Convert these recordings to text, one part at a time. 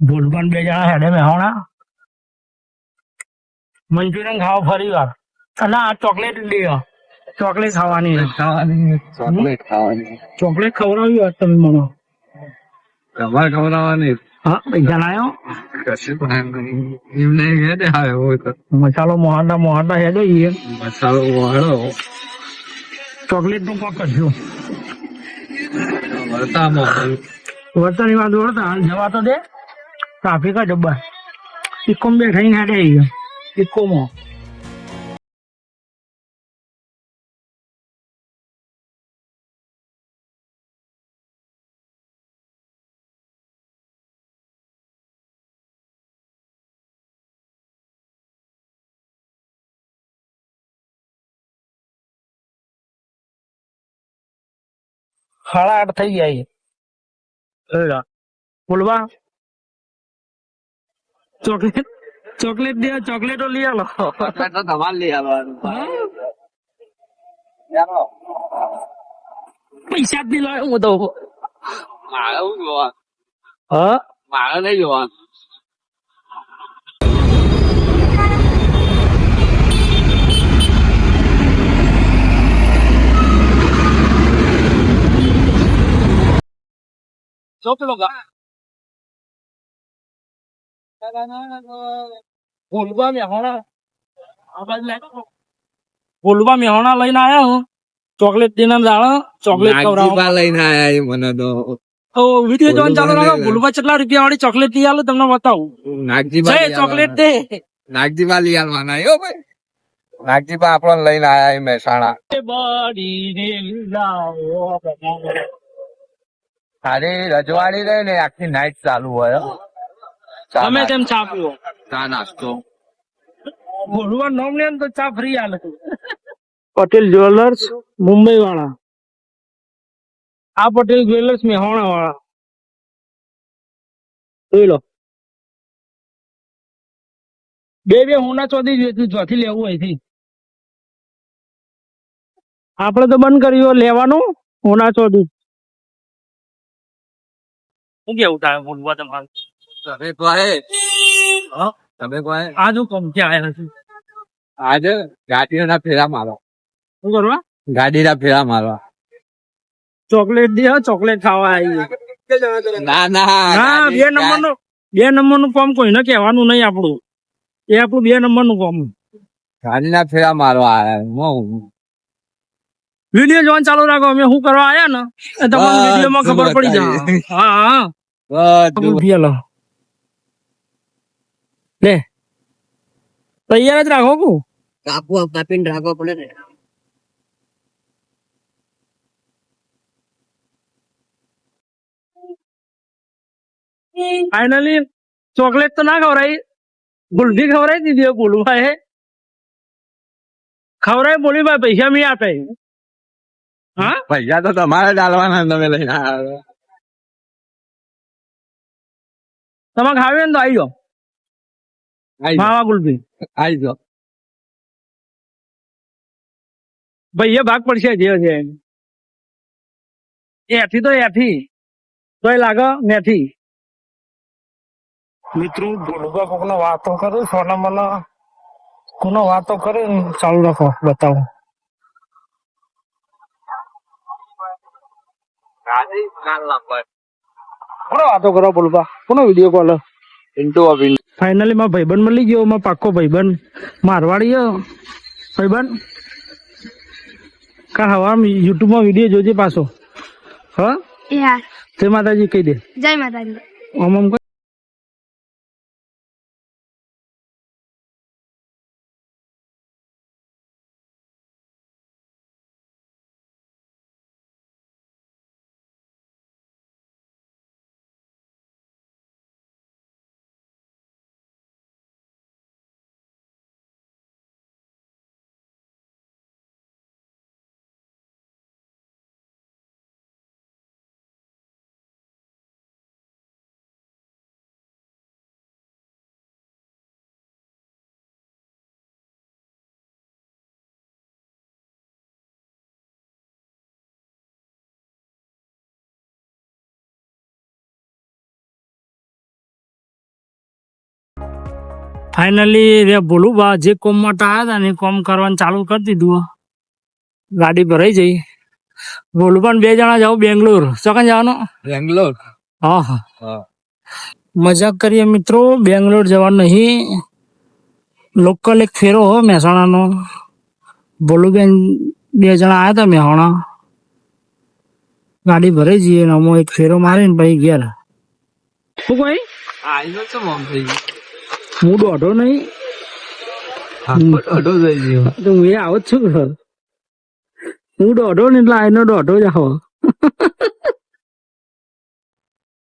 ભૂલબન બે જણા હેડે મેહોણા. મંચુરિયન ખાવા ફરી વાર. અને આ ચોકલેટ લેવા ચોકલેટ ખાવાની. ખાવાની ચોકલેટ ખાવાની. ચોકલેટ ખવડાવી વાત તમે મને. તમારે ખવડાવવાની. હા પૈસા લાયો. એમને કહે દે હા તો. મસાલો મોહાડા મોહાડા હેડે એ મસાલો વાળો ચોકલેટનું કોક કરશું વરતામાં વર્તની વાત વળતા જવા તો દે. ટ્રાફિક જ ડબ્બા ઇકોમ બે થઈને હેડે ઈ ઇકોમાં સાડા આઠ થઈ ગયા છે બોલવા ચોકલેટ ચોકલેટ દે ચોકલેટો લઈ આલો ચોકલેટ તો તમારે લઈ આવવાનું પૈસા જ નહીં લાવ્યો હું તો મારે હું જોવાનું હા મારે નહીં જોવાનું ચોકલો ગા ભૂલવા મેહોણા. ભૂલવા લઈને આયા હું. ચોકલેટ દિન જાણો ચોકલેટ નાગજીબા લઈને આયા એ મને તો. તો વીડિયો જોવાનું ચાલુ રાખો. ભૂલવા ભૂલવા કેટલા રૂપિયા વાળી ચોકલેટ લઈ આલો તમને બતાવું. નાગજીભાઈ ચોકલેટ. દે. નાગજીબા લઈ આવવાના યો ભાઈ. નાગજીબા આપણને લઈને આયા એ મહેસાણા બળીને રજવાડી રહે ને આખી નાઈટ ચાલુ હોય ચા તમે ચા પીવો. ચા નાસ્તો. ભૂલવા નામ લે ને તો ચા ફ્રી આલે પટેલ જ્વેલર્સ મુંબઈ વાળા આ પટેલ જ્વેલર્સ મેહોણા વાળા જોઈ લો. બે બે હોના ચોથી જોઈતું ચોથી લેવું અહીંથી આપણે તો બંધ કર્યું લેવાનું હોના ચોથી શું કેવું થાય ભૂલવા તમારું? તમે કહે તમે કહે આ જો કમ કે આયા નથી? આજે ગાડીના ફેરા મારો. શું કરવા ગાડીના ફેરા મારવા ચોકલેટ દે ચોકલેટ ખાવા આવી ના ના હા બે નંબરનું બે નંબરનું કામ કોઈને કહેવાનું નહીં આપણું. એ આપણું બે નંબરનું કોમ. ગાડીના ફેરા મારવા હું વીડિયો જોવાનું ચાલુ રાખો અમે શું કરવા આયા ને? તમારે તમને વીડિયો માં ખબર પડી જાય. હા હા. બધું રૂપિયા લો. લે. તૈયાર જ રાખો કુ. કાપુ કાપીને રાખવો પડે ને. ફાઇનલી ચોકલેટ તો ના ખવડાવી ગુલફી ખવડાવી દીધી ગુલભાઈ હે. ખવડાવી બોલી ભાઈ પૈસા મી આપે. હા? પૈસા તો તમારે ડાલવાના તમે લઈને આવ્યા. તમે ખાવી ને તો આવી જાઓ, માવા ગુલફી આઈ જાઓ. ભાઈ એ ભાગ પડશે જે છે. એથી તો એથી. તોય લાગે મેથી મિત્રો ભૂલવા કોકનો વાતો કરું સોના મને કોનો વાતો કરે ચાલુ રાખો બતાવો. કોનો વાતો કરો બોલવા કોનો વીડિયો કોલ? પિન્ટુ ઓ પિન્ટુ. ફાઇનલી માં ભાઈબંધ મળી ગયો માં પાક્કો ભાઈબંધ. મારવાડી ભાઈબંધ. કા હવા યુટ્યુબમાં વીડિયો જોજે પાછો. હા? તે માતાજી કહી દે. જય માતાજી. ઓમ આમ ફાઇનલી રે બોલું બા જે કોમ માટે આવ્યા હતા ને કોમ કરવાનું ચાલુ કરી દીધું. ગાડી ભરાઈ જઈ. બોલું પણ બે જણા જાવ બેંગ્લોર. ચોકન જવાનું? બેંગ્લોર? હા હા. મજાક કરીએ મિત્રો બેંગ્લોર જવાનું નહીં. લોકલ એક ફેરો હો મહેસાણાનો. ભોલુબેન બે જણા આવ્યા હતા મહેસાણા. ગાડી ભરાઈ જઈએ ને અમો એક ફેરો મારીને પછી ઘેર. શું કોઈ આઈનો તો મોમ થઈ ગયો હું દોઢો નહીં. દોઢો થઈ ગયો તો હું એ આવો જ છું હું દોઢો ને એટલે આઈનો દોઢો જ આવો.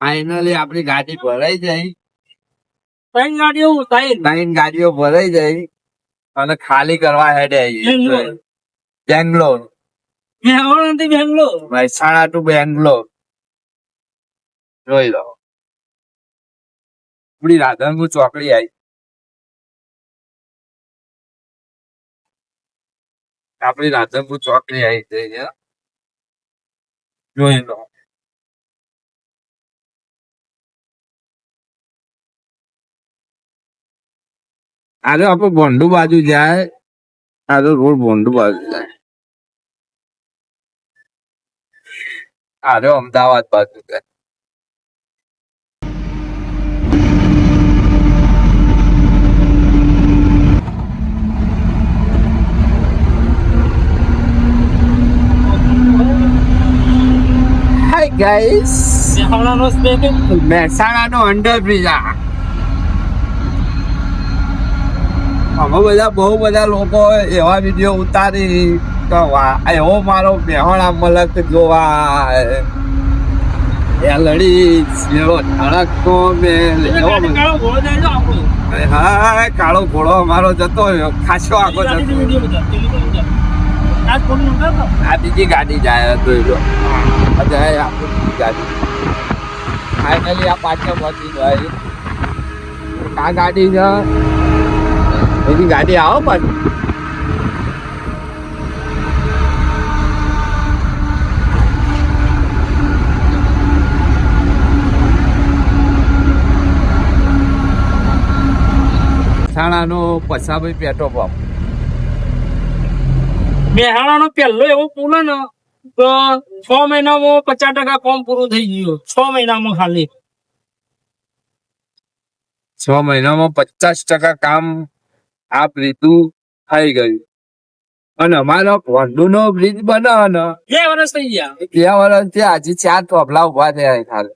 ફાઈનલી આપણી ગાડી ભરાઈ જાય. ત્રણ ગાડીઓ ત્રણ ગાડીઓ ભરાઈ જાય અને ખાલી કરવા હેડે બેંગ્લોર. બેંગ્લોર મહેસાણા ટુ બેંગ્લોર જોઈ લો. આપણી રાધનપુર ચોકડી આવી. આપણી રાધનપુર ચોકડી આવી ગઈ છે જોઈ લો. આજે આપણે ભોંડુ બાજુ જાય, આજે રોડ ભોંડુ બાજુ જાય. આજે અમદાવાદ બાજુ જાય. હાય ગાઈસ મહેસાણાનો સ્પેક મહેસાણાનો અંડરબ્રિજ આ. અમે બધા બહુ બધા લોકો એવા વીડિયો ઉતારી તો વાહ એવો મારો મેહોણા મલક જોવા એ લડી એવો ધડકતો આપણો હા કાળો ઘોડો અમારો જતો ખાસો આગો જતો આ. આ બીજી ગાડી જાય જોઈ લો. આ જાય આપણી બીજી ગાડી ફાઇનલી આ પાછળ પહોંચી જાય. આ ગાડી છે. એની ગાડી આવો પાછી મહેસાણાનો પસાભાઈ પેટ્રોલ પંપ મહેસાણાનો પહેલો એવો પુલ ને તો છ મહિનામાં પચાસ ટકા કોમ પૂરું થઈ ગયું. છ મહિનામાં ખાલી. છ મહિનામાં પચાસ ટકા કામ આ રીતું થઈ ગયું. અને અમારો નો બ્રિજ બનાવવાનો. બે વર્ષ થઈ ગયા. બે વર્ષથી આજે ચાર તોફલા ઊભા થયા ખાલી.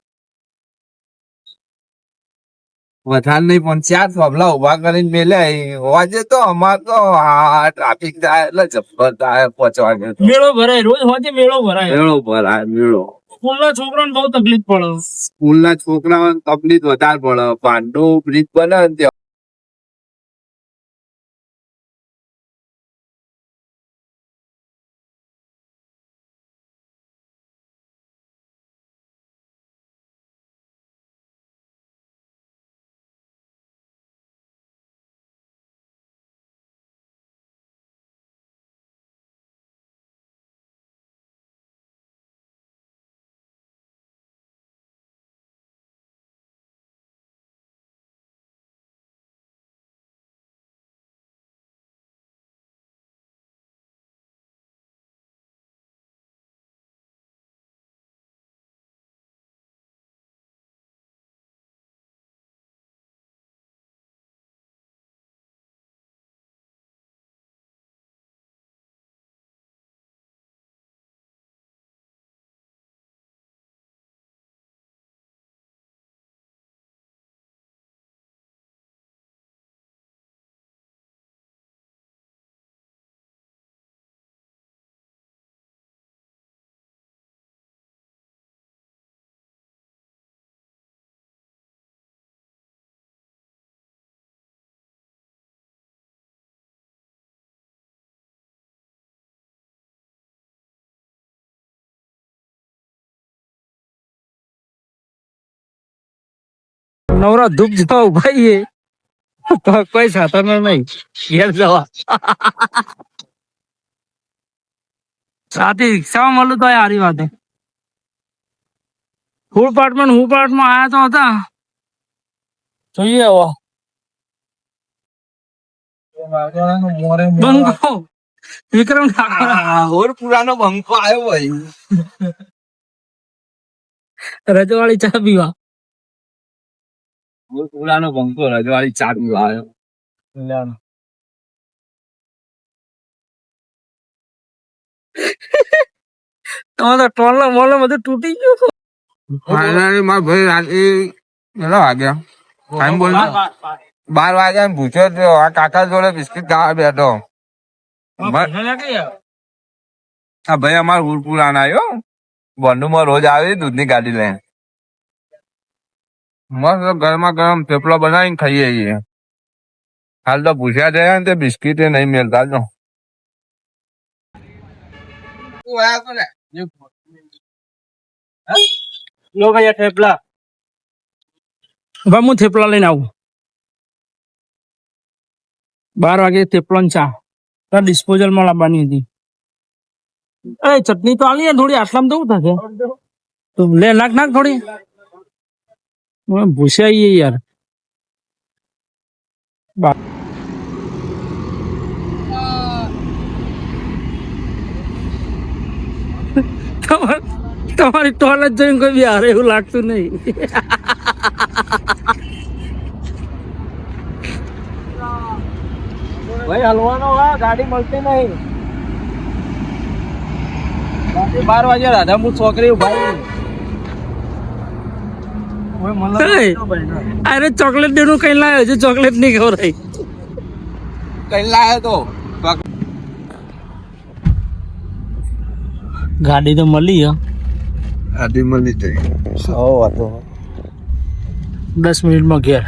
વધારે નહીં પણ ચાર તોફલા ઊભા કરીને મેલ્યા વાજે તો અમાર તો આ ટ્રાફિક થાય એટલે જબ્બર થાય પહોંચવા મેળો ભરાય રોજ હોજે મેળો ભરાય. મેળો ભરાય મેળો. સ્કૂલના છોકરાને બહુ તકલીફ પડે. સ્કૂલના છોકરાઓને તકલીફ વધારે પડે. પાંડો બ્રિજ બને નવરા ધૂપ જવા ઊભા તો કોઈ સાધન નહીં. ઘેર જવા. સાથે રિક્ષામાં મળું તો સારી વાત. ફૂલ પાર્ટમાં હું પાર્ટમાં આયા તો હતા. જોઈએ હવે. બંકો. વિક્રમ ઠાકોર. હોરપુરાનો બંકો આવ્યો ભાઈ. રજવાડી ચા પીવા. હોરપુરાનો બંકો રજવાળી ચા પીવા આવ્યો તમારે ટોલ ના મોલ બધું તૂટી ગયો ફાઇનલી મારા ભાઈ રાતે કેટલા વાગ્યા ટાઈમ બોલ બાર વાગ્યા ને પૂછ્યો તો આ કાકા જોડે બિસ્કિટ ખાવા બેઠો હા ભાઈ અમાર હુરપુરા ના આવ્યો બોન્ડુમાં રોજ આવે દૂધની ગાડી લઈને. મસ્ત ગરમા ગરમ થેપલો બનાવીને ખાઈએ છીએ. હાલ તો પૂછ્યા છે ને તે બિસ્કિટ નહીં મેળતા. જો હવે હું? થેપલા? લઈને આવું. બાર વાગે થેપલો ને ચા. તાર ડિસ્પોઝલમાં લાવવાની હતી. એ ચટણી તો આલી થોડી આટલામાં તો તો લે નાખ નાખ થોડી. ભૂસ્યા યાર તમાર- તમારી ટોલેજ જોઈને કોઈ બી હારે એવું લાગતું નહીં ભાઈ હલવાનો હા ગાડી મળતી નહીં બાર વાગે રાધાપુર છોકરી ઊભા અરે ચોકલેટ દેનું કઈ લાવ્યો છે? ચોકલેટ નહીં ખવડાવી કઈ લાવ્યો તો. ગાડી તો મળી હો. આધી મળી જઈ દસ મિનિટમાં ઘેર.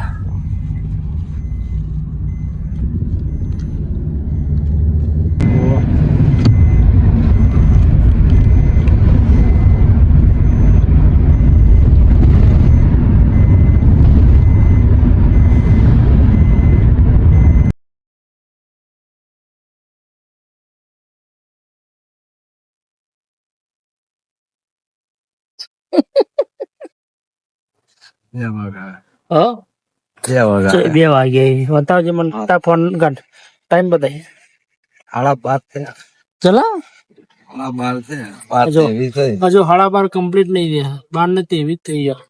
હા બે વાગે બતાવજે મને તાર ફોન કર ટાઈમ બતાય હાડા બાર છે ચલો હાડા બાર છે બાર જો. એવી છે હજુ સાડા બાર કમ્પ્લીટ નહીં થયા બાર ને તેવી થઈ ગયા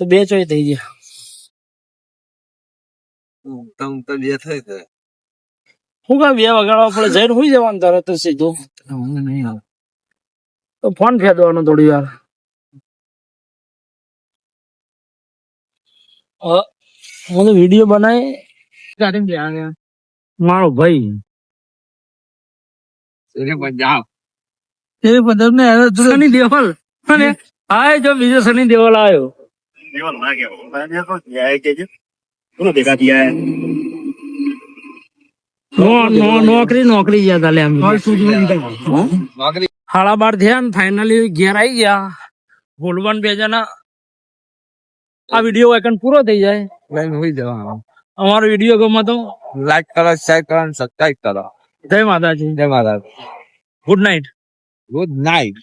તો બે ચોય થઈ ગયા ઊંઘતા ઊંઘતા બે થઈ થાય હું કા બે વગાડવા પડે જઈને હુઈ જવાનું તરત તો સીધું ઊંઘ નહીં આવે તો ફોન ફેદવાનો થોડી વાર અ, બનાવી કાઢી વીડિયો બનાવી મારો ભાઈ. એટલે પંજાબ એ પંજાબ ને સની દેવલ. અને હા? જો બીજો સની દેવલ આવ્યો. નો- નો- નોકરી નોકરી ગયા તા લે આમ નોકરી. હાળા બાર થયા ને ફાઇનલી ઘેર આવી ગયા. ભૂલવાન બે જણા આ વીડિયો એકન પૂરો થઈ જાય. લઈને હોઈ જવાનું. અમારો વીડિયો ગમે તો લાઈક કરો શેર કરો અને સબસ્ક્રાઇબ કરો. જય માતાજી. જય માતા ગુડ નાઇટ ગુડ નાઇટ